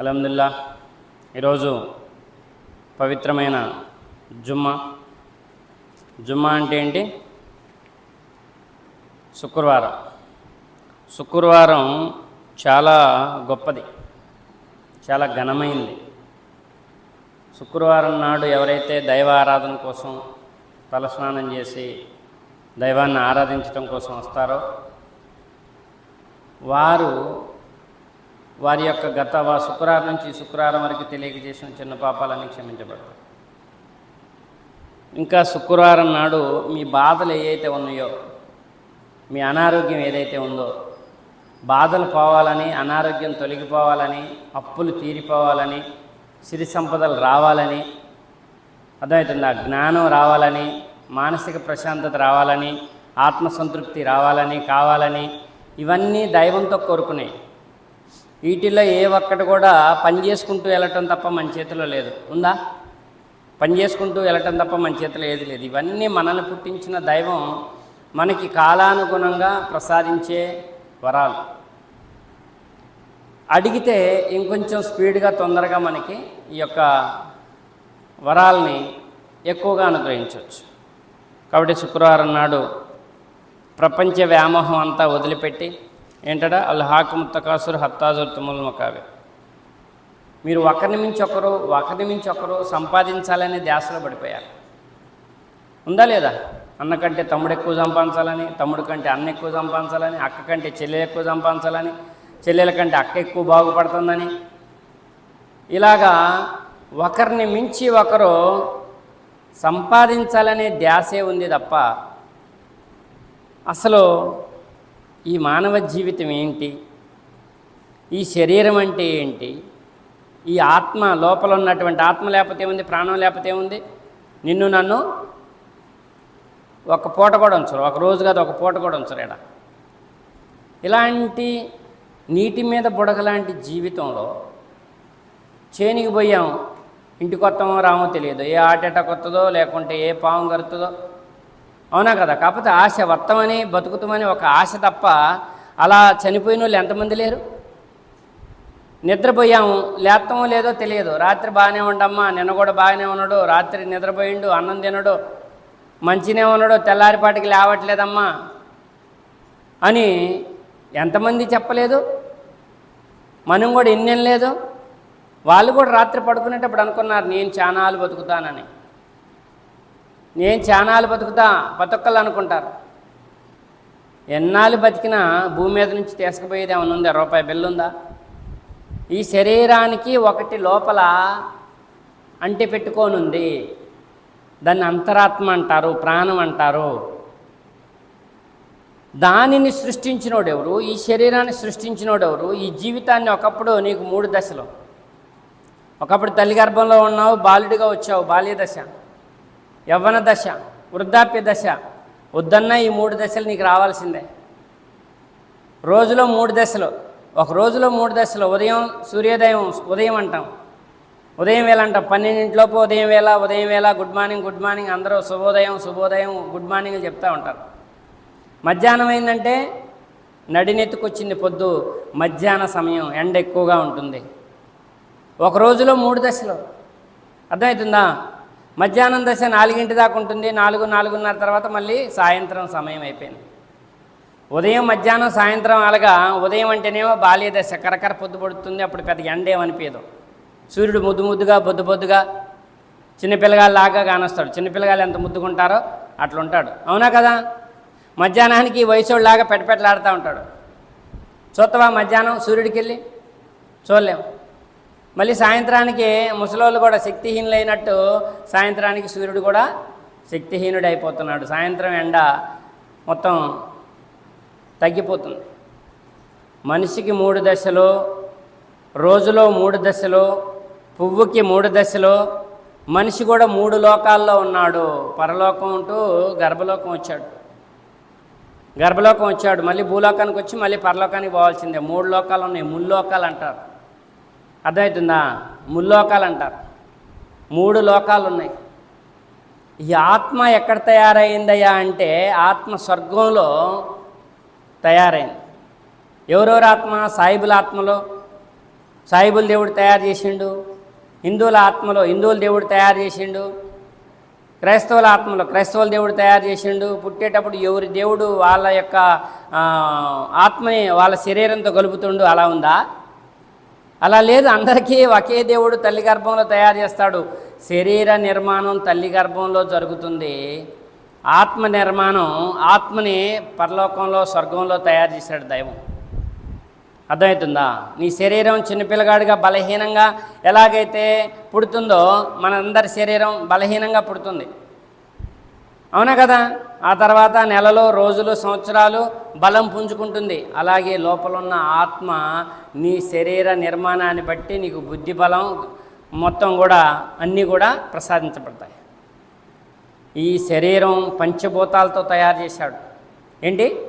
అలహమ్దుల్లా ఈరోజు పవిత్రమైన జుమ్మా. జుమ్మా అంటే ఏంటి? శుక్రవారం. శుక్రవారం చాలా గొప్పది చాలా ఘనమైంది. శుక్రవారం నాడు ఎవరైతే దైవ ఆరాధన కోసం తలస్నానం చేసి దైవాన్ని ఆరాధించడం కోసం వస్తారో వారు వారి యొక్క గత వా శుక్రవారం నుంచి శుక్రవారం వరకు తెలియక చేసిన చిన్న పాపాలన్నీ క్షమించబడతాయి. ఇంకా శుక్రవారం నాడు మీ బాధలు ఏవైతే ఉన్నాయో మీ అనారోగ్యం ఏదైతే ఉందో బాధలు పోవాలని అనారోగ్యం తొలగిపోవాలని అప్పులు తీరిపోవాలని సిరి సంపదలు రావాలని అర్థమవుతుందా? జ్ఞానం రావాలని మానసిక ప్రశాంతత రావాలని ఆత్మసంతృప్తి రావాలని కావాలని ఇవన్నీ దైవంతో కోరుకున్నాయి వీటిల్లో ఏ ఒక్కటి కూడా పని చేసుకుంటూ వెళ్ళటం తప్ప మన చేతిలో లేదు. ఉందా? పని చేసుకుంటూ వెళ్ళటం తప్ప మన చేతిలో ఏది లేదు. ఇవన్నీ మనల్ని పుట్టించిన దైవం మనకి కాలానుగుణంగా ప్రసాదించే వరాలు. అడిగితే ఇంకొంచెం స్పీడ్గా తొందరగా మనకి ఈ యొక్క వరాల్ని ఎక్కువగా అనుగ్రహించవచ్చు. కాబట్టి శుక్రవారం నాడు ప్రపంచ వ్యామోహం అంతా వదిలిపెట్టి ఏంటడా అల్ హాకు ముత్తకాసురు హత్తాజుర్ తుముల్ మకావే మీరు ఒకరిని మించి ఒకరు ఒకరిని మించి ఒకరు సంపాదించాలనే ధ్యాసలో పడిపోయారు. ఉందా లేదా? అన్న కంటే తమ్ముడు ఎక్కువ సంపాదించాలని తమ్ముడు కంటే అన్న ఎక్కువ సంపాదించాలని అక్క కంటే చెల్లెలు ఎక్కువ సంపాదించాలని చెల్లెల కంటే అక్క ఎక్కువ బాగుపడుతుందని. ఇలాగా ఒకరిని మించి ఒకరు సంపాదించాలనే ధ్యాసే ఉంది తప్ప అసలు ఈ మానవ జీవితం ఏంటి? ఈ శరీరం అంటే ఏంటి? ఈ ఆత్మ లోపల ఉన్నటువంటి ఆత్మ లేకపోతే ఏముంది? ప్రాణం లేకపోతే ఏముంది? నిన్ను నన్ను ఒక పూట కూడా ఉంచరు. ఒక రోజు కాదు ఒక పూట కూడా ఉంచరు ఇక్కడ ఇలాంటి నీటి మీద బుడగలాంటి జీవితంలో చేనికి పోయాం. ఇంటికి వస్తామో రామో తెలియదు. ఏ ఆటేట కొత్తదో లేకుంటే ఏ పాము కరుతుందో అవునా కదా? కాకపోతే ఆశ వర్తమని బతుకుతామని ఒక ఆశ తప్ప అలా చనిపోయిన వాళ్ళు ఎంతమంది లేరు? నిద్రపోయాము లేస్తామో లేదో తెలియదు. రాత్రి బాగానే ఉండమ్మా నిన్న కూడా బాగానే ఉన్నాడు. రాత్రి నిద్రపోయిండు అన్నం తినడు మంచినే ఉన్నాడు తెల్లారిపాటికి లేవట్లేదమ్మా అని ఎంతమంది చెప్పలేదు? మనం కూడా ఎన్నెం లేదు? వాళ్ళు కూడా రాత్రి పడుకునేటప్పుడు అనుకున్నారు నేను చానాలు బతుకుతానని. నేను చానాలు బతుకుతా బతుక్కలు అనుకుంటారు ఎన్నాళ్ళు బతికినా భూమి మీద నుంచి తీసుకుపోయేది ఏమైనా ఉందా? రూపాయి బిల్లు ఉందా? ఈ శరీరానికి ఒకటి లోపల అంటి పెట్టుకోనుంది దాన్ని అంతరాత్మ అంటారు ప్రాణం అంటారు. దానిని సృష్టించినోడెవరు ఈ శరీరాన్ని సృష్టించినోడెవరు ఈ జీవితాన్ని ఒకప్పుడు నీకు మూడు దశలు. ఒకప్పుడు తల్లి గర్భంలో ఉన్నావు బాలుడిగా వచ్చావు బాల్య దశ యవ్వన దశ వృద్ధాప్య దశ. వద్దన్న ఈ మూడు దశలు నీకు రావాల్సిందే. రోజులో మూడు దశలు. ఒక రోజులో మూడు దశలు. ఉదయం సూర్యోదయం ఉదయం అంటాం. ఉదయం వేళ అంటాం. పన్నెండింటిలోపు ఉదయం వేళ ఉదయం వేళ గుడ్ మార్నింగ్ గుడ్ మార్నింగ్ అందరూ శుభోదయం శుభోదయం గుడ్ మార్నింగ్ చెప్తూ ఉంటారు. మధ్యాహ్నం అయిందంటే నడినెత్తుకొచ్చింది పొద్దు మధ్యాహ్న సమయం ఎండ ఎక్కువగా ఉంటుంది. ఒక రోజులో మూడు దశలు. అర్థమవుతుందా? మధ్యాహ్నం దశ నాలుగింటి దాకా ఉంటుంది. నాలుగు నాలుగున్నర తర్వాత మళ్ళీ సాయంత్రం సమయం అయిపోయింది. ఉదయం మధ్యాహ్నం సాయంత్రం అలాగా ఉదయం అంటేనేమో బాల్య దశ. కరకర పొద్దు పడుతుంది. అప్పుడు పెద్ద ఎండేమనిపించదు సూర్యుడు ముద్దు ముద్దుగా బొద్దు బొద్దుగా చిన్నపిల్లగాళ్ళలాగా కానొస్తాడు. చిన్నపిల్లగాళ్ళు ఎంత ముద్దుకుంటారో అట్లుంటాడు. అవునా కదా? మధ్యాహ్నానికి వయసోళ్ళలాగా పెట్టపెట్టలాడుతూ ఉంటాడు. చూస్తావా మధ్యాహ్నం? సూర్యుడికి వెళ్ళి చూడలేం. మళ్ళీ సాయంత్రానికి ముసలోళ్ళు కూడా శక్తిహీనులైనట్టు సాయంత్రానికి సూర్యుడు కూడా శక్తిహీనుడు అయిపోతున్నాడు సాయంత్రం ఎండ మొత్తం తగ్గిపోతుంది. మనిషికి మూడు దశలు రోజులో మూడు దశలు పువ్వుకి మూడు దశలు మనిషి కూడా మూడు లోకాల్లో ఉన్నాడు. పరలోకం ఉంటూ గర్భలోకం వచ్చాడు. గర్భలోకం వచ్చాడు. మళ్ళీ భూలోకానికి వచ్చి మళ్ళీ పరలోకానికి పోవాల్సిందే. మూడు లోకాలు ఉన్నాయి. ముల్లోకాలు అంటారు. అర్థమవుతుందా? ముల్లోకాలు అంటారు మూడు లోకాలు ఉన్నాయి ఈ ఆత్మ ఎక్కడ తయారైందయ్యా అంటే ఆత్మ స్వర్గంలో తయారైంది. ఎవరెవరు ఆత్మ? సాయిబుల ఆత్మలో. సాయిబుల్ దేవుడు తయారు చేసిండు. హిందువుల ఆత్మలో హిందువుల దేవుడు తయారు చేసిండు. క్రైస్తవుల ఆత్మలో క్రైస్తవుల దేవుడు తయారు చేసిండు. పుట్టేటప్పుడు ఎవరి దేవుడు వాళ్ళ యొక్క ఆత్మని వాళ్ళ శరీరంతో కలుపుతుండు అలా ఉందా? అలా లేదు అందరికీ ఒకే దేవుడు తల్లి గర్భంలో తయారు చేస్తాడు. శరీర నిర్మాణం తల్లి గర్భంలో జరుగుతుంది. ఆత్మ నిర్మాణం ఆత్మని పరలోకంలో స్వర్గంలో తయారు చేశాడు దైవం. అర్థమవుతుందా? నీ శరీరం చిన్నపిల్లగాడిగా బలహీనంగా ఎలాగైతే పుడుతుందో మనందరి శరీరం బలహీనంగా పుడుతుంది. అవునా కదా? ఆ తర్వాత నెలలో రోజులు సంవత్సరాలు బలం పుంజుకుంటుంది. అలాగే లోపల ఉన్న ఆత్మ నీ శరీర నిర్మాణాన్ని బట్టి నీకు బుద్ధి బలం మొత్తం కూడా అన్నీ కూడా ప్రసాదించబడతాయి. ఈ శరీరం పంచభూతాలతో తయారు చేశాడు. ఏంటి?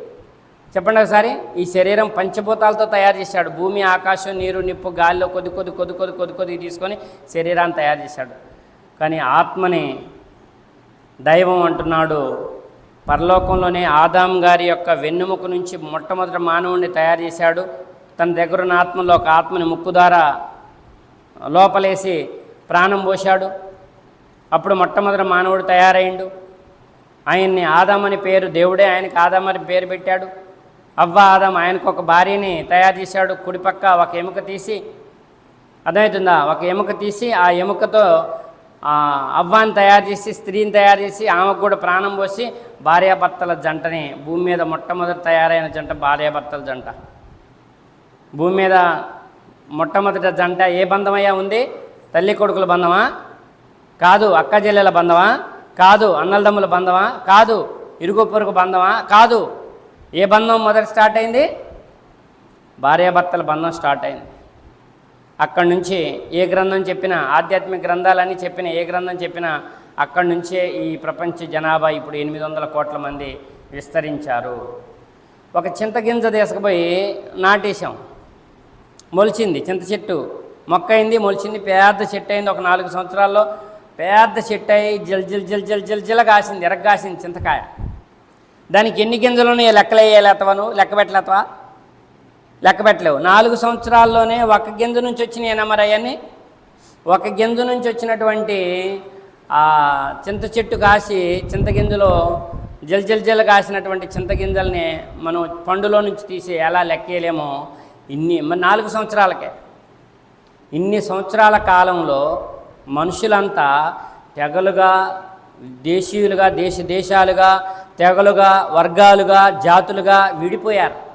చెప్పండి ఒకసారి. ఈ శరీరం పంచభూతాలతో తయారు చేశాడు. భూమి ఆకాశం నీరు నిప్పు గాలిలో కొద్ది కొద్ది కొద్ది కొద్ది కొద్ది కొద్ది తీసుకొని శరీరాన్ని తయారు చేశాడు. కానీ ఆత్మని దైవం అంటున్నాడు. పరలోకంలోనే ఆదాం గారి యొక్క వెన్నుముక నుంచి మొట్టమొదటి మానవుడిని తయారు చేశాడు. తన దగ్గర ఉన్న ఆత్మలో ఒక ఆత్మని ముక్కు ద్వారా లోపలేసి ప్రాణం పోశాడు. అప్పుడు మొట్టమొదటి మానవుడు తయారైండు. ఆయన్ని ఆదాం అని పేరు దేవుడే ఆయనకి ఆదాం అని పేరు పెట్టాడు. అవ్వ ఆదాం ఆయనకు ఒక భార్యని తయారు చేశాడు. కుడిపక్క ఒక ఎముక తీసి అర్థమవుతుందా? ఒక ఎముక తీసి ఆ ఎముకతో అవ్వాన్ని తయారు చేసి స్త్రీని తయారు చేసి ఆమెకు కూడా ప్రాణం పోసి భార్యాభర్తల జంటని భూమి మీద మొట్టమొదటి తయారైన జంట భార్యాభర్తల జంట. భూమి మీద మొట్టమొదటి జంట ఏ బంధమయ్యా ఉంది? తల్లి కొడుకుల బంధమా? కాదు అక్క చెల్లెల బంధమా? కాదు అన్నలదమ్ముల బంధమా? కాదు ఇరుగు పొరుగు బంధమా? కాదు. ఏ బంధం మొదటి స్టార్ట్ అయింది? భార్యాభర్తల బంధం స్టార్ట్ అయింది. అక్కడి నుంచి ఏ గ్రంథం చెప్పినా ఆధ్యాత్మిక గ్రంథాలని చెప్పిన ఏ గ్రంథం చెప్పినా అక్కడి నుంచే ఈ ప్రపంచ జనాభా ఇప్పుడు ఎనిమిది వందల కోట్ల మంది విస్తరించారు. ఒక చింతగింజ తీసుకుపోయి నాటేశాం. మొలిచింది చింత చెట్టు. మొక్క అయింది మొలిచింది పెద్ద చెట్టు అయింది ఒక నాలుగు సంవత్సరాల్లో. పెద్ద చెట్టు అయి జల్ జల్ జల్ జల్ జల్ జల కాసింది ఎరగ కాసింది చింతకాయ. దానికి ఎన్ని గింజలు ఉన్నాయో లెక్కలు వేయలేతవా లెక్క పెట్టలేతవా? లెక్క పెట్టలేవు. నాలుగు సంవత్సరాల్లోనే ఒక గింజ నుంచి వచ్చినాయి మరి అవన్నీ. ఒక గింజ నుంచి వచ్చినటువంటి ఆ చింత చెట్టు కాసి చింతగింజలో జల్ జల్ జల్ కాసినటువంటి చింతగింజల్ని మనం పండులో నుంచి తీసి ఎలా లెక్కేయలేమో ఇన్ని మరి నాలుగు సంవత్సరాలకే. ఇన్ని సంవత్సరాల కాలంలో మనుషులంతా తెగలుగా దేశీయులుగా దేశ దేశాలుగా తెగలుగా వర్గాలుగా జాతులుగా విడిపోయారు.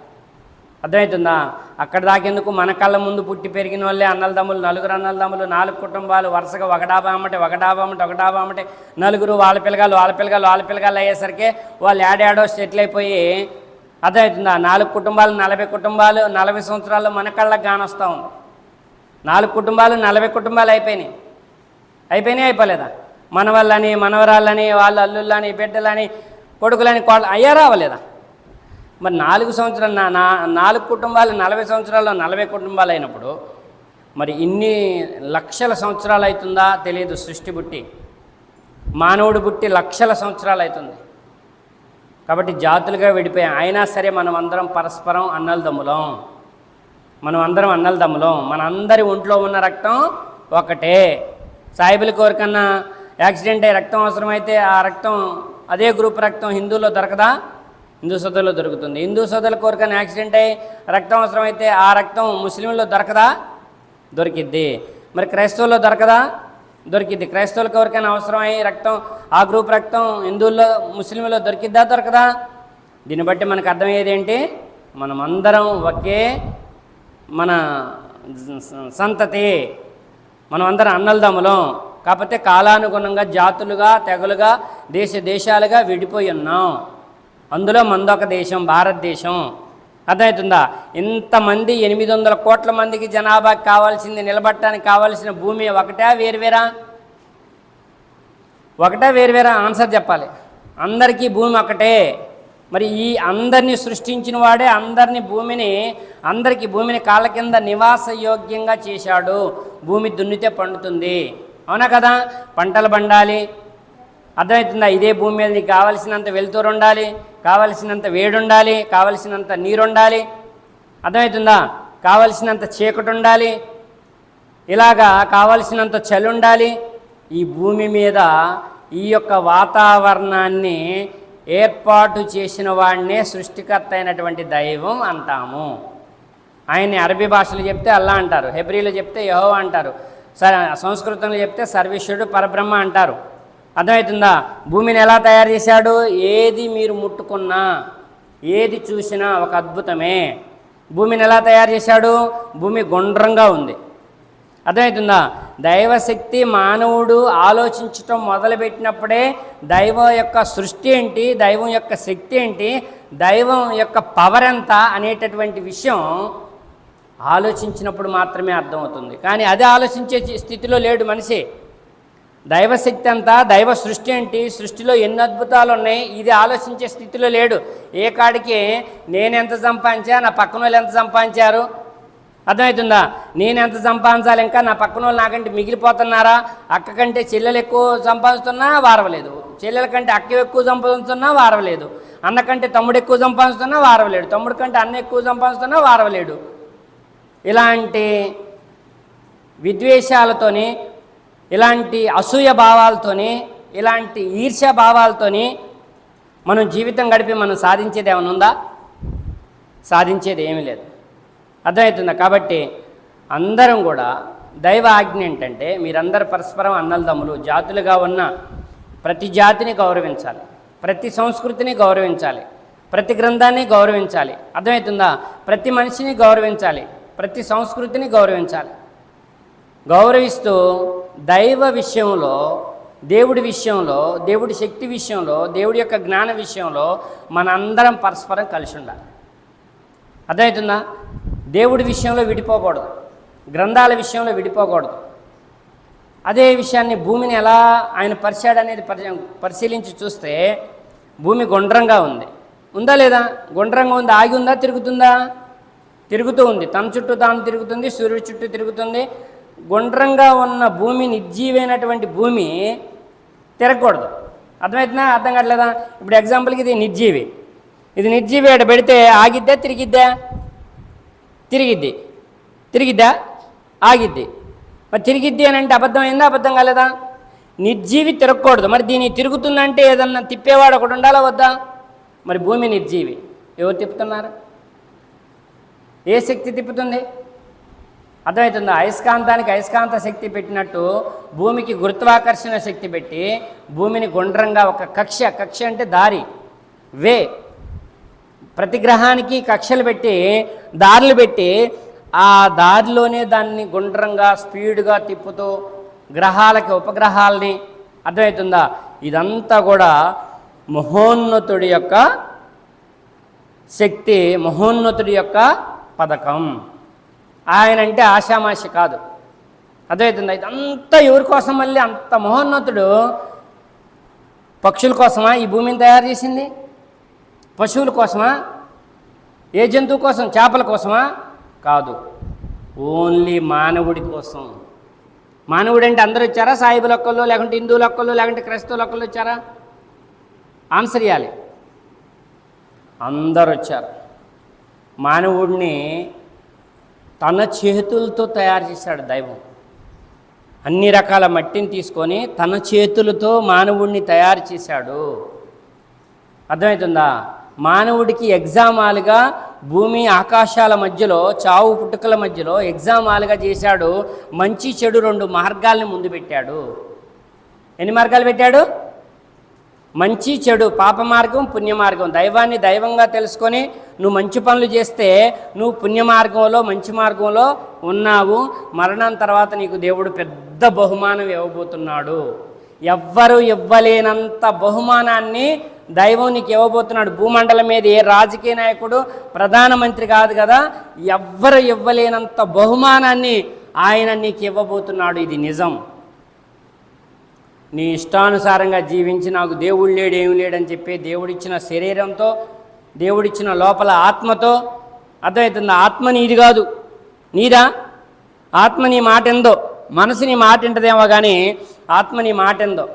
అర్థమవుతుందా? అక్కడ దాకేందుకు? మన కళ్ళ ముందు పుట్టి పెరిగిన వాళ్ళే అన్నలదమ్ములు నలుగురు అన్నలదమ్ములు నాలుగు కుటుంబాలు వరుసగా ఒక డాబా అమ్మటే ఒక డాబా అమ్మటే ఒక డాబా అమ్మటే నలుగురు వాళ్ళ పిల్లగాలు వాళ్ళ పిల్లగాలు వాళ్ళ పిల్లగాలు అయ్యేసరికి వాళ్ళు ఏడాడో సెటిల్ అయిపోయి అర్థమవుతుందా? నాలుగు కుటుంబాలు నలభై కుటుంబాలు నలభై సంవత్సరాలు మన కళ్ళకు కానొస్తూ ఉంది. నాలుగు కుటుంబాలు నలభై కుటుంబాలు అయిపోయినాయి. అయిపోయినాయి అయిపోలేదా? మనవళ్ళని మనవరాళ్ళని వాళ్ళ అల్లుళ్ళని బిడ్డలని కొడుకులని కోళ్ళ అయ్యా రావలేదా మరి నాలుగు సంవత్సరాలు నా నా నాలుగు కుటుంబాలు నలభై సంవత్సరాల్లో నలభై కుటుంబాలు అయినప్పుడు మరి ఇన్ని లక్షల సంవత్సరాలు అవుతుందా తెలియదు సృష్టి బుట్టి. మానవుడు బుట్టి లక్షల సంవత్సరాలు అవుతుంది. కాబట్టి జాతులుగా విడిపోయాం. అయినా సరే మనం అందరం పరస్పరం అన్నలదమ్ములం మనం అందరం అన్నలదమ్ములం మన అందరి ఒంట్లో ఉన్న రక్తం ఒకటే. సాయిబుల కోరికన్నా యాక్సిడెంట్ అయ్యి రక్తం అవసరమైతే ఆ రక్తం అదే గ్రూప్ రక్తం హిందువులో దొరకదా? హిందూ సోదరులో దొరుకుతుంది. హిందూ సోదరుల కోరికని యాక్సిడెంట్ అయ్యి రక్తం అవసరమైతే ఆ రక్తం ముస్లింలో దొరకదా? దొరికిద్ది. మరి క్రైస్తవుల్లో దొరకదా? దొరికిద్ది. క్రైస్తవులకు ఎవరికైనా అవసరమై రక్తం ఆ గ్రూప్ రక్తం హిందువుల్లో ముస్లింలో దొరికిద్దా దొరకదా? దీన్ని బట్టి మనకు అర్థమయ్యేది ఏంటి? మనం అందరం ఒకే మన స- సంతతి. మనం అందరం అన్నలదమ్ములం. కాకపోతే కాలానుగుణంగా జాతులుగా తెగలుగా దేశ దేశాలుగా విడిపోయి ఉన్నాం. అందులో మందొక దేశం భారతదేశం. అర్థమవుతుందా? ఇంతమంది ఎనిమిది వందల కోట్ల మందికి జనాభాకి కావాల్సింది నిలబట్టడానికి కావాల్సిన భూమి ఒకటా వేరువేరా? ఒకటా వేరువేరా? ఆన్సర్ చెప్పాలి. అందరికీ భూమి ఒకటే. మరి ఈ అందరినీ సృష్టించిన వాడే అందరినీ భూమిని అందరికీ భూమిని కాళ్ళ కింద నివాస యోగ్యంగా చేశాడు. భూమి దున్నితే పండుతుంది. అవునా కదా? పంటలు పండాలి అర్థమవుతుందా? ఇదే భూమి మీద నీకు కావలసినంత వెలుతురు ఉండాలి కావలసినంత వేడి ఉండాలి కావలసినంత నీరు ఉండాలి అర్థమవుతుందా? కావలసినంత చీకటి ఉండాలి ఇలాగా కావలసినంత చలి ఉండాలి ఈ భూమి మీద ఈ యొక్క వాతావరణాన్ని ఏర్పాటు చేసిన వాడినే సృష్టికర్త అయినటువంటి దైవం అంటాము. ఆయన్ని అరబీ భాషలో చెప్తే అల్లా అంటారు హెబ్రిలో చెప్తే యహో అంటారు స సంస్కృతంలో చెప్తే సర్వేశ్వరుడు పరబ్రహ్మ అంటారు. అర్థమవుతుందా? భూమిని ఎలా తయారు చేశాడు? ఏది మీరు ముట్టుకున్నా ఏది చూసినా ఒక అద్భుతమే. భూమిని ఎలా తయారు చేశాడు? భూమి గుండ్రంగా ఉంది. అర్థమవుతుందా? దైవశక్తి మానవుడు ఆలోచించటం మొదలుపెట్టినప్పుడే దైవం యొక్క సృష్టి ఏంటి? దైవం యొక్క శక్తి ఏంటి? దైవం యొక్క పవర్ ఎంత అనేటటువంటి విషయం ఆలోచించినప్పుడు మాత్రమే అర్థమవుతుంది. కానీ అది ఆలోచించే స్థితిలో లేడు మనిషి. దైవశక్తి అంతా దైవ సృష్టి ఏంటి? సృష్టిలో ఎన్ని అద్భుతాలు ఉన్నాయి ఇది ఆలోచించే స్థితిలో లేడు. ఏ కాడికి నేను ఎంత సంపాదించా నా పక్కన వాళ్ళు ఎంత సంపాదించారు? అర్థమవుతుందా? నేను ఎంత సంపాదించాలి ఇంకా? నా పక్కన వాళ్ళు నాకంటే మిగిలిపోతున్నారా? అక్క కంటే చెల్లెలు ఎక్కువ సంపాదిస్తున్నా వారవలేదు. చెల్లెల కంటే అక్క ఎక్కువ సంపాదిస్తున్నా వారవలేదు. అన్న కంటే తమ్ముడు ఎక్కువ సంపాదిస్తున్నా వారవలేడు. తమ్ముడు కంటే అన్న ఎక్కువ సంపాదిస్తున్నా వారవలేడు. ఇలాంటి విద్వేషాలతోని ఇలాంటి అసూయ భావాలతోని ఇలాంటి ఈర్ష్య భావాలతోని మనం జీవితం గడిపి మనం సాధించేది ఏమైనా ఉందా? సాధించేది ఏమీ లేదు. అర్థమవుతుందా? కాబట్టి అందరం కూడా దైవ ఆజ్ఞ ఏంటంటే మీరందరూ పరస్పరం అన్నలదమ్ములు జాతులుగా ఉన్న ప్రతి జాతిని గౌరవించాలి. ప్రతి సంస్కృతిని గౌరవించాలి. ప్రతి గ్రంథాన్ని గౌరవించాలి. అర్థమవుతుందా? ప్రతి మనిషిని గౌరవించాలి. ప్రతి సంస్కృతిని గౌరవించాలి. గౌరవిస్తూ దైవ విషయంలో దేవుడి విషయంలో దేవుడి శక్తి విషయంలో దేవుడి యొక్క జ్ఞాన విషయంలో మనందరం పరస్పరం కలిసి ఉండాలి. అర్థమవుతుందా? దేవుడి విషయంలో విడిపోకూడదు. గ్రంథాల విషయంలో విడిపోకూడదు. అదే విషయాన్ని భూమిని ఎలా ఆయన పరిచాడు అనేది పరి పరిశీలించి చూస్తే భూమి గుండ్రంగా ఉంది. ఉందా లేదా? గుండ్రంగా ఉంది. ఆగి ఉందా? తిరుగుతుందా? తిరుగుతూ ఉంది. తన చుట్టూ తాను తిరుగుతుంది సూర్యుడి చుట్టూ తిరుగుతుంది గుండ్రంగా ఉన్న భూమి నిర్జీవైనటువంటి భూమి తిరగకూడదు. అర్థమవుతుందా అర్థం కావట్లేదా? ఇప్పుడు ఎగ్జాంపుల్కి ఇది నిర్జీవి. ఇది నిర్జీవి ఇక్కడ పెడితే ఆగిద్దా తిరిగిద్దా? తిరిగిద్ది. తిరిగిద్దా? ఆగిద్ది. మరి తిరిగిద్ది అని అంటే అబద్ధం అయిందా అబద్ధం కాలేదా? నిర్జీవి తిరగకూడదు. మరి దీన్ని తిరుగుతుందంటే ఏదన్నా తిప్పేవాడు ఒకటి ఉండాలా వద్దా? మరి భూమి నిర్జీవి. ఎవరు తిప్పుతున్నారు? ఏ శక్తి తిప్పుతుంది? అర్థమవుతుందా? అయస్కాంతానికి అయస్కాంత శక్తి పెట్టినట్టు భూమికి గురుత్వాకర్షణ శక్తి పెట్టి భూమిని గుండ్రంగా ఒక కక్ష కక్ష అంటే దారి వే. ప్రతి గ్రహానికి కక్షలు పెట్టి దారులు పెట్టి ఆ దారిలోనే దాన్ని గుండ్రంగా స్పీడ్గా తిప్పుతూ గ్రహాలకి ఉపగ్రహాలని అర్థమవుతుందా? ఇదంతా కూడా మహోన్నతుడి యొక్క శక్తి మహోన్నతుడి యొక్క పథకం. ఆయన అంటే ఆషామాషి కాదు. అదైతుంది ఇదంతా ఎవరి కోసం మళ్ళీ అంత మహోన్నతుడు పక్షుల కోసమా ఈ భూమిని తయారు చేసింది? పశువుల కోసమా? ఏ జంతువు కోసం? చేపల కోసమా? కాదు. ఓన్లీ మానవుడి కోసం. మానవుడు అంటే అందరూ వచ్చారా? సాయిబుల ఒక్కళ్ళు లేకుంటే హిందువుల ఒక్కళ్ళు లేకుంటే క్రైస్తవుల ఒక్కళ్ళు వచ్చారా? ఆన్సర్ ఇవ్వాలి అందరు వచ్చారు. మానవుడిని తన చేతులతో తయారు చేశాడు దైవం. అన్ని రకాల మట్టిని తీసుకొని తన చేతులతో మానవుడిని తయారు చేశాడు. అర్థమవుతుందా? మానవుడికి ఎగ్జామ్ ఆలుగా భూమి ఆకాశాల మధ్యలో చావు పుట్టుకల మధ్యలో ఎగ్జామ్ ఆలుగా చేశాడు. మంచి చెడు రెండు మార్గాల్ని ముందు పెట్టాడు. ఎన్ని మార్గాలు పెట్టాడు? మంచి చెడు పాప మార్గం పుణ్యమార్గం దైవాన్ని దైవంగా తెలుసుకొని నువ్వు మంచి పనులు చేస్తే నువ్వు పుణ్యమార్గంలో మంచి మార్గంలో ఉన్నావు. మరణం తర్వాత నీకు దేవుడు పెద్ద బహుమానం ఇవ్వబోతున్నాడు. ఎవ్వరు ఇవ్వలేనంత బహుమానాన్ని దైవం నీకు ఇవ్వబోతున్నాడు. భూమండలం మీద ఏ రాజకీయ నాయకుడు ప్రధానమంత్రి కాదు కదా ఎవ్వరు ఇవ్వలేనంత బహుమానాన్ని ఆయన నీకు ఇవ్వబోతున్నాడు. ఇది నిజం. నీ ఇష్టానుసారంగా జీవించి నాకు దేవుడు లేడు ఏమి లేడని చెప్పి దేవుడిచ్చిన శరీరంతో దేవుడిచ్చిన లోపల ఆత్మతో అర్థమవుతుంది. ఆత్మ నీది కాదు. నీదా? ఆత్మ నీ మాట ఎందో మనసు నీ మాట ఎంటదేమో కానీ ఆత్మ నీ మాట ఎందో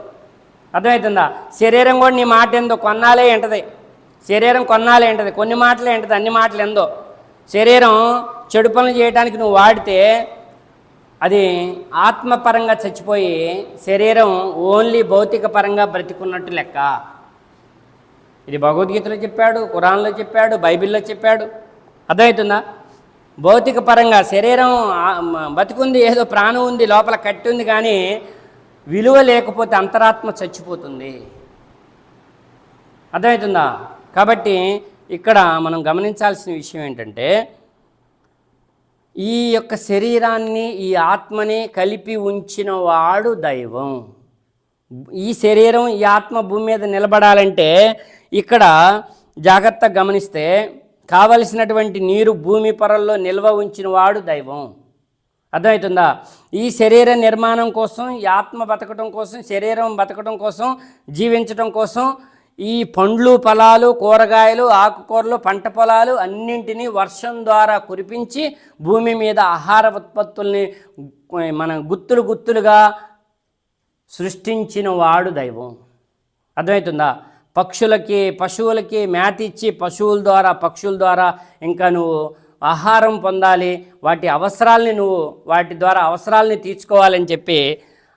అర్థమవుతుందా? శరీరం కూడా నీ మాట ఎందో కొన్నాలే ఎంటది శరీరం కొన్నాలే ఎంటది కొన్ని మాటలే ఎంటది అన్ని మాటలు ఎందో? శరీరం చెడు పనులు చేయడానికి నువ్వు వాడితే అది ఆత్మపరంగా చచ్చిపోయి శరీరం ఓన్లీ భౌతిక పరంగా బ్రతికున్నట్టు లెక్క. ఇది భగవద్గీతలో చెప్పాడు కురాన్లో చెప్పాడు బైబిల్లో చెప్పాడు. అర్థమవుతుందా? భౌతిక పరంగా శరీరం ఆ, బతికుంది ఏదో ప్రాణం ఉంది లోపల కట్టి ఉంది కానీ విలువ లేకపోతే అంతరాత్మ చచ్చిపోతుంది. అర్థమవుతుందా? కాబట్టి ఇక్కడ మనం గమనించాల్సిన విషయం ఏంటంటే ఈ యొక్క శరీరాన్ని ఈ ఆత్మని కలిపి ఉంచిన వాడు దైవం. ఈ శరీరం ఈ ఆత్మ భూమి మీద నిలబడాలంటే ఇక్కడ జాగ్రత్తగా గమనిస్తే కావలసినటువంటి నీరు భూమి పొరల్లో నిల్వ ఉంచిన వాడు దైవం. అర్థమవుతుందా? ఈ శరీర నిర్మాణం కోసం ఈ ఆత్మ బతకడం కోసం శరీరం బతకడం కోసం జీవించడం కోసం ఈ పండ్లు ఫలాలు కూరగాయలు ఆకుకూరలు పంట పొలాలు అన్నింటినీ వర్షం ద్వారా కురిపించి భూమి మీద ఆహార ఉత్పత్తుల్ని మన గుత్తులు గుత్తులుగా సృష్టించిన వాడు దైవం. అర్థమవుతుందా? పక్షులకి పశువులకి మేత ఇచ్చి పశువుల ద్వారా పక్షుల ద్వారా ఇంకా నువ్వు ఆహారం పొందాలి వాటి అవసరాల్ని నువ్వు వాటి ద్వారా అవసరాల్ని తీర్చుకోవాలని చెప్పి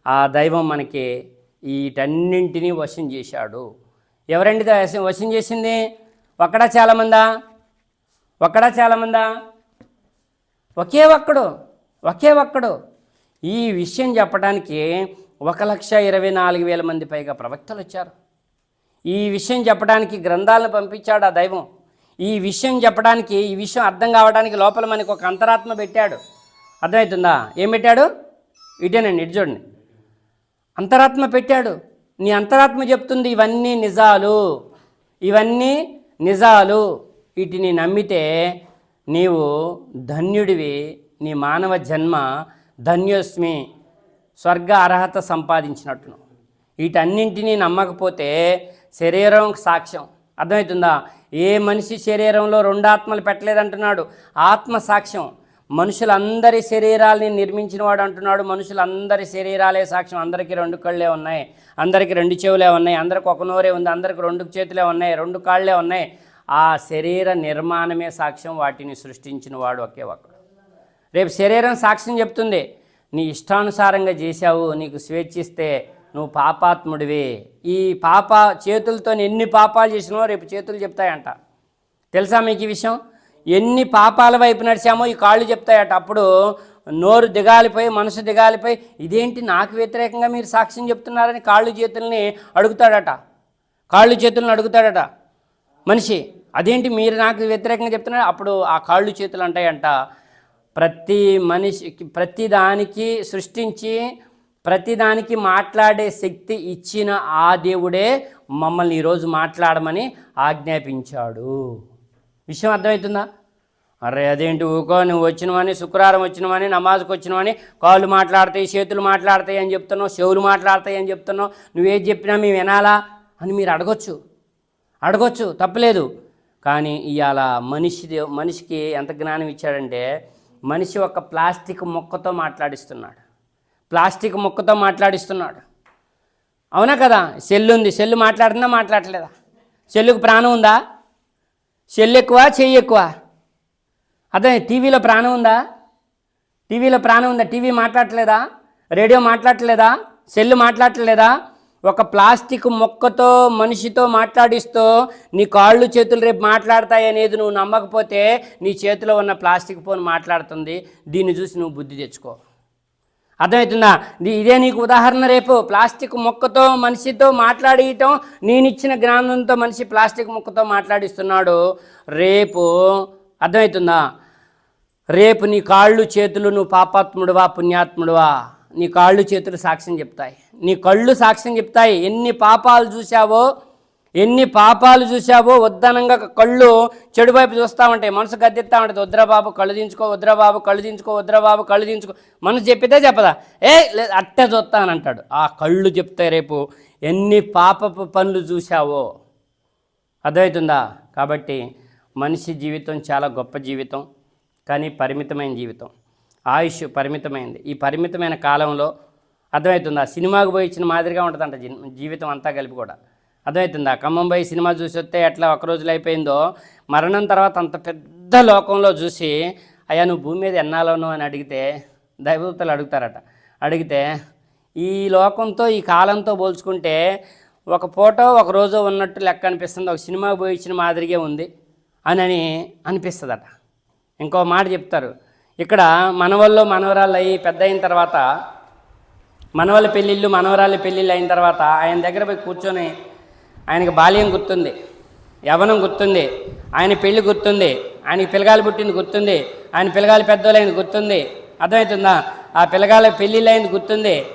ఆ దైవం మనకి వీటన్నింటినీ వశం చేశాడు. ఎవరండి వశం- వశం చేసింది? ఒక్కడా చాలామందా? ఒక్కడా చాలామందా? ఒకే ఒక్కడు ఒకే ఒక్కడు. ఈ విషయం చెప్పడానికి ఒక లక్ష ఇరవై నాలుగు వేల మంది పైగా ప్రవక్తలు వచ్చారు. ఈ విషయం చెప్పడానికి గ్రంథాలను పంపించాడు ఆ దైవం. ఈ విషయం చెప్పడానికి ఈ విషయం అర్థం కావడానికి లోపల మనకు ఒక అంతరాత్మ పెట్టాడు. అర్థమవుతుందా? ఏం పెట్టాడు? ఇటేనండి ఇటు చూడండి. అంతరాత్మ పెట్టాడు. నీ అంతరాత్మ చెప్తుంది ఇవన్నీ నిజాలు. ఇవన్నీ నిజాలు. వీటిని నమ్మితే నీవు ధన్యుడివి. నీ మానవ జన్మ ధన్యోస్మి. స్వర్గ అర్హత సంపాదించినట్టును. వీటన్నింటినీ నమ్మకపోతే శరీరం సాక్ష్యం. అర్థమవుతుందా? ఏ మనిషి శరీరంలో రెండు ఆత్మలు పెట్టలేదంటున్నాడు? ఆత్మ సాక్ష్యం. మనుషులందరి శరీరాల్ని నిర్మించినవాడు అంటున్నాడు. మనుషులందరి శరీరాలే సాక్ష్యం. అందరికీ రెండు కళ్ళే ఉన్నాయి. అందరికీ రెండు చెవులే ఉన్నాయి. అందరికి ఒక నోరే ఉంది. అందరికి రెండు చేతులే ఉన్నాయి. రెండు కాళ్ళే ఉన్నాయి. ఆ శరీర నిర్మాణమే సాక్ష్యం. వాటిని సృష్టించిన వాడు ఒకే ఒకడు. రేపు శరీరం సాక్ష్యం చెప్తుంది. నీ ఇష్టానుసారంగా చేశావు. నీకు స్వేచ్ఛిస్తే నువ్వు పాపాత్ముడివి. ఈ పాప చేతులతో ఎన్ని పాపాలు చేసినావో రేపు చేతులు చెప్తాయంట. తెలుసా మీకు ఈ విషయం? ఎన్ని పాపాల వైపు నడిచామో ఈ కాళ్ళు చెప్తాయట. అప్పుడు నోరు దిగాలిపోయి మనసు దిగాలిపోయి ఇదేంటి నాకు వ్యతిరేకంగా మీరు సాక్ష్యం చెప్తున్నారని కాళ్ళు చేతుల్ని అడుగుతాడట. కాళ్ళు చేతులను అడుగుతాడట మనిషి. అదేంటి మీరు నాకు వ్యతిరేకంగా చెప్తున్నారు? అప్పుడు ఆ కాళ్ళు చేతులు అంటాయంట. ప్రతి మనిషికి ప్రతి దానికి సృష్టించి ప్రతిదానికి మాట్లాడే శక్తి ఇచ్చిన ఆ దేవుడే మమ్మల్ని ఈరోజు మాట్లాడమని ఆజ్ఞాపించాడు. విషయం అర్థమవుతుందా? అరే అదేంటి ఊకో? నువ్వు వచ్చినవని శుక్రవారం వచ్చినవని నమాజ్కి వచ్చినవని కాళ్ళు మాట్లాడతాయి చేతులు మాట్లాడతాయి అని చెప్తున్నావు చెవులు మాట్లాడతాయి అని చెప్తున్నావు. నువ్వేది చెప్పినా మేము వినాలా అని మీరు అడగొచ్చు. అడగొచ్చు తప్పలేదు. కానీ ఇవాళ మనిషి మనిషికి ఎంత జ్ఞానం ఇచ్చాడంటే మనిషి ఒక ప్లాస్టిక్ మొక్కతో మాట్లాడిస్తున్నాడు. ప్లాస్టిక్ మొక్కతో మాట్లాడిస్తున్నాడు. అవునా కదా? సెల్లు ఉంది సెల్లు మాట్లాడుతుందా మాట్లాడలేదా సెల్లుకు ప్రాణం ఉందా? చెల్లు ఎక్కువ చెయ్యి ఎక్కువ అదే టీవీలో ప్రాణం ఉందా? టీవీలో ప్రాణం ఉందా? టీవీ మాట్లాడట్లేదా? రేడియో మాట్లాడట్లేదా? సెల్లు మాట్లాడట్లేదా? ఒక ప్లాస్టిక్ మొక్కతో మనిషితో మాట్లాడిస్తూ నీ కాళ్ళు చేతులు రేపు మాట్లాడతాయి అనేది నువ్వు నమ్మకపోతే నీ చేతిలో ఉన్న ప్లాస్టిక్ ఫోన్ మాట్లాడుతుంది. దీన్ని చూసి నువ్వు బుద్ధి తెచ్చుకో. అర్థమవుతుందా? ఇదే నీకు ఉదాహరణ రేపు. ప్లాస్టిక్ మొక్కతో మనిషితో మాట్లాడియటం నేనిచ్చిన జ్ఞానంతో మనిషి ప్లాస్టిక్ మొక్కతో మాట్లాడిస్తున్నాడు. రేపు అర్థమవుతుందా? రేపు నీ కాళ్ళు చేతులు నువ్వు పాపాత్ముడువా పుణ్యాత్ముడువా? నీ కాళ్ళు చేతులు సాక్ష్యం చెప్తాయి. నీ కళ్ళు సాక్ష్యం చెప్తాయి. ఎన్ని పాపాలు చూసావో ఎన్ని పాపాలు చూసావో వద్దనంగా కళ్ళు చెడువైపు చూస్తూ ఉంటాయి. మనసు గద్దెత్తా ఉంటుంది. వద్రా బాబు కళ్ళు దించుకో వద్రా బాబు కళ్ళు దించుకో వద్రా కళ్ళు దించుకో. మనసు చెప్పితే చెప్పదా? ఏ లేదు అట్టే చూస్తానంటాడు ఆ కళ్ళు చెప్తే రేపు ఎన్ని పాపపు పనులు చూసావో అర్థమవుతుందా? కాబట్టి మనిషి జీవితం చాలా గొప్ప జీవితం కానీ పరిమితమైన జీవితం. ఆయుష్ పరిమితమైంది. ఈ పరిమితమైన కాలంలో అర్థమవుతుందా? సినిమాకు పోయి ఇచ్చిన మాదిరిగా ఉంటుందంట జీ- జీవితం అంతా కలిపి కూడా. అర్థమవుతుందా ఖమ్మం పోయి సినిమా చూసి వస్తే ఎట్లా ఒక రోజులు అయిపోయిందో మరణం తర్వాత అంత పెద్ద లోకంలో చూసి అయ్యా నువ్వు భూమి మీద ఎన్నాలోను అని అడిగితే దైవదూతలు అడుగుతారట. అడిగితే ఈ లోకంతో ఈ కాలంతో పోల్చుకుంటే ఒక ఫోటో ఒక రోజు ఉన్నట్టు లెక్క అనిపిస్తుంది. ఒక సినిమా పోయి ఇచ్చిన మాదిరిగే ఉంది అని అని అనిపిస్తుందట. ఇంకో మాట చెప్తారు. ఇక్కడ మనవల్లో మనవరాళ్ళు అయ్యి పెద్ద అయిన తర్వాత మనవల పెళ్ళిళ్ళు మనవరాళ్ళ పెళ్ళిళ్ళు అయిన తర్వాత ఆయన దగ్గర పోయి కూర్చొని ఆయనకి బాల్యం గుర్తుంది యవనం గుర్తుంది ఆయన పెళ్ళి గుర్తుంది ఆయనకి పిల్లగాలు పుట్టింది గుర్తుంది ఆయన పిల్లగాలు పెద్దోళ్ళైంది గుర్తుంది. అర్థమవుతుందా? ఆ పిల్లగాల పెళ్ళిళ్ళైంది గుర్తుంది.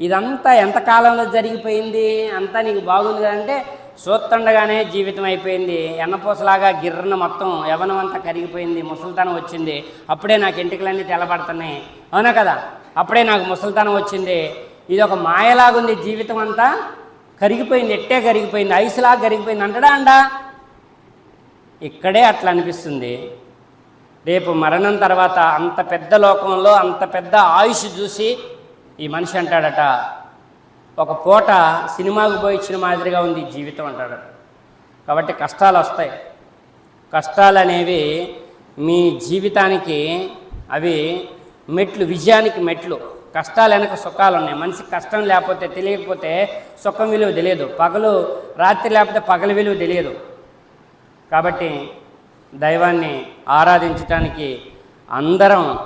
ఇదంతా ఎంత కాలంలో జరిగిపోయింది? అంతా నీకు బాగుంది కదంటే చూస్తుండగానే జీవితం అయిపోయింది. ఎన్నపూసలాగా గిర్రన మొత్తం యవనం అంతా కరిగిపోయింది ముసలితనం వచ్చింది. అప్పుడే నాకు ఇంటికలన్నీ తెల్లబడుతున్నాయి. అవునా కదా? అప్పుడే నాకు ముసలితనం వచ్చింది. ఇది ఒక మాయలాగుంది జీవితం అంతా. కరిగిపోయింది ఎట్టే కరిగిపోయింది ఐసులాగా కరిగిపోయింది అంటడా అండా? ఇక్కడే అట్లా అనిపిస్తుంది. రేపు మరణం తర్వాత అంత పెద్ద లోకంలో అంత పెద్ద ఆయుష్ చూసి ఈ మనిషి అంటాడట ఒక పూట సినిమాకు పోయి ఇచ్చిన మాదిరిగా ఉంది జీవితం అంటాడు. కాబట్టి కష్టాలు వస్తాయి. కష్టాలు అనేవి మీ జీవితానికి అవి మెట్లు విజయానికి మెట్లు. కష్టాలు వెనక సుఖాలు ఉన్నాయి మనిషికి కష్టం లేకపోతే తెలియకపోతే సుఖం విలువ తెలియదు. పగలు రాత్రి లేకపోతే పగల విలువ తెలియదు. కాబట్టి దైవాన్ని ఆరాధించటానికి అందరం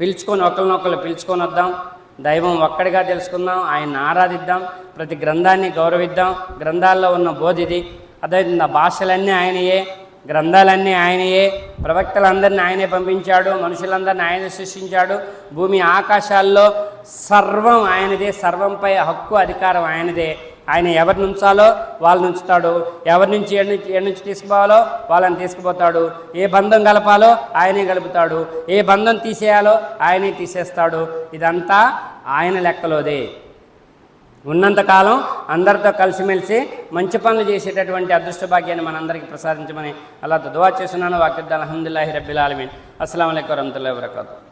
పిలుచుకొని ఒకరినొకరు పిలుచుకొని వద్దాం. దైవం ఒక్కడిగా తెలుసుకుందాం. ఆయన్ని ఆరాధిద్దాం. ప్రతి గ్రంథాన్ని గౌరవిద్దాం. గ్రంథాల్లో ఉన్న బోధిది అదే భాషలన్నీ ఆయనయే. గ్రంథాలన్నీ ఆయనయే ప్రవక్తలందరినీ ఆయనే పంపించాడు మనుషులందరినీ ఆయన సృష్టించాడు. భూమి ఆకాశాల్లో సర్వం ఆయనదే సర్వంపై హక్కు అధికారం ఆయనదే. ఆయన ఎవరిని ఉంచాలో వాళ్ళని ఉంచుతాడు. ఎవరి నుంచి ఎడి నుంచి ఎడి నుంచి తీసుకుపోవాలో వాళ్ళని తీసుకుపోతాడు. ఏ బంధం కలపాలో ఆయనే కలుపుతాడు ఏ బంధం తీసేయాలో ఆయనే తీసేస్తాడు. ఇదంతా ఆయన లెక్కలోదే. ఉన్నంతకాలం అందరితో కలిసిమెలిసి మంచి పనులు చేసేటటువంటి అదృష్ట భాగ్యాన్ని మనందరికీ ప్రసాదించమని అలా దువా చేస్తున్నాను. వాక్యుద్దాల్ అహమ్దుల్లాహి రబ్బిల్ ఆలమీన్. అస్సలం అయికం వరహతుల్లా వరకతూ